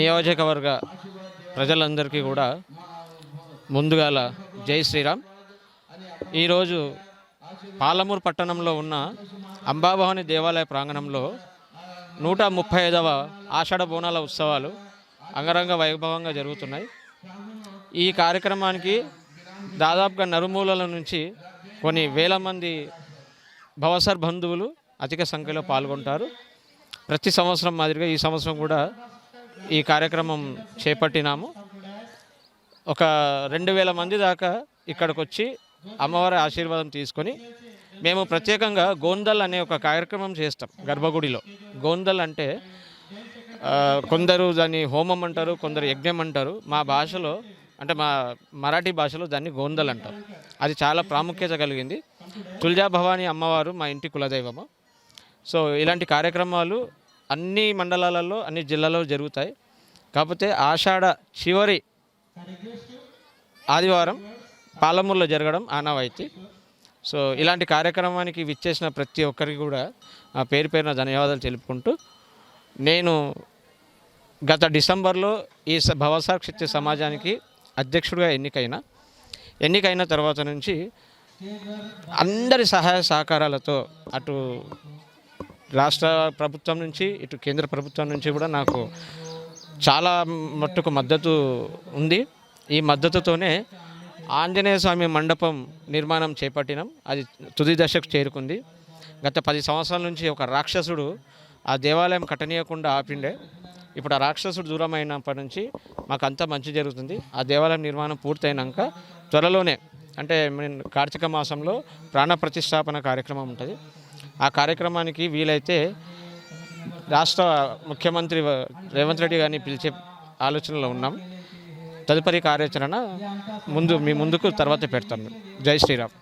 నియోజకవర్గ ప్రజలందరికీ కూడా ముందుగాల జై శ్రీరామ్. ఈరోజు పాలమూరు పట్టణంలో ఉన్న అంబాభవాని దేవాలయ ప్రాంగణంలో నూట ముప్పై ఐదవ ఆషాఢ బోనాల ఉత్సవాలు అంగరంగ వైభవంగా జరుగుతున్నాయి. ఈ కార్యక్రమానికి దాదాపుగా నరుమూలల నుంచి కొన్ని వేల మంది భవసర్ బంధువులు అధిక సంఖ్యలో పాల్గొంటారు. ప్రతి సంవత్సరం మాదిరిగా ఈ సంవత్సరం కూడా ఈ కార్యక్రమం చేపట్టినాము. ఒక రెండు వేల మంది దాకా ఇక్కడికి వచ్చి అమ్మవారి ఆశీర్వాదం తీసుకొని మేము ప్రత్యేకంగా గోందల్ అనే ఒక కార్యక్రమం చేస్తాం గర్భగుడిలో. గోందల్ అంటే కొందరు దాన్ని హోమం అంటారు కొందరు యజ్ఞం అంటారు. మా భాషలో అంటే మా మరాఠీ భాషలో దాన్ని గోందల్ అంటారు అది చాలా ప్రాముఖ్యత కలిగింది. తుల్జా భవానీ అమ్మవారు మా ఇంటి కులదైవము. సో ఇలాంటి కార్యక్రమాలు అన్ని మండలాలలో అన్ని జిల్లాలో జరుగుతాయి. కాకపోతే ఆషాఢ చివరి ఆదివారం పాలమూరులో జరగడం ఆనవాయితీ. సో ఇలాంటి కార్యక్రమానికి విచ్చేసిన ప్రతి ఒక్కరికి కూడా ఆ పేరు పేరున ధన్యవాదాలు తెలుపుకుంటూ నేను గత డిసెంబర్లో ఈ స- భవసాక్షిత్య సమాజానికి అధ్యక్షుడిగా ఎన్నికైన ఎన్నికైన తర్వాత నుంచి అందరి సహాయ సహకారాలతో అటు రాష్ట్ర ప్రభుత్వం నుంచి ఇటు కేంద్ర ప్రభుత్వం నుంచి కూడా నాకు చాలా మట్టుకు మద్దతు ఉంది. ఈ మద్దతుతోనే ఆంజనేయ స్వామి మండపం నిర్మాణం చేపట్టినాం. అది తుది దశకు చేరుకుంది. గత పది సంవత్సరాల నుంచి ఒక రాక్షసుడు ఆ దేవాలయం కట్టనీయకుండా ఆపిండే. ఇప్పుడు ఆ రాక్షసుడు దూరం అయినప్పటి నుంచి మాకు అంతా మంచి జరుగుతుంది. ఆ దేవాలయం నిర్మాణం పూర్తయినాక త్వరలోనే అంటే కార్తీక మాసంలో ప్రాణ ప్రతిష్టాపన కార్యక్రమం ఉంటుంది. ఆ కార్యక్రమానికి వీలైతే రాష్ట్ర ముఖ్యమంత్రి రేవంత్ రెడ్డి గారిని పిలిచే ఆలోచనలో ఉన్నాం. తదుపరి కార్యాచరణ ముందు మీ ముందుకు తర్వాత పెడతాం. జై శ్రీరామ్.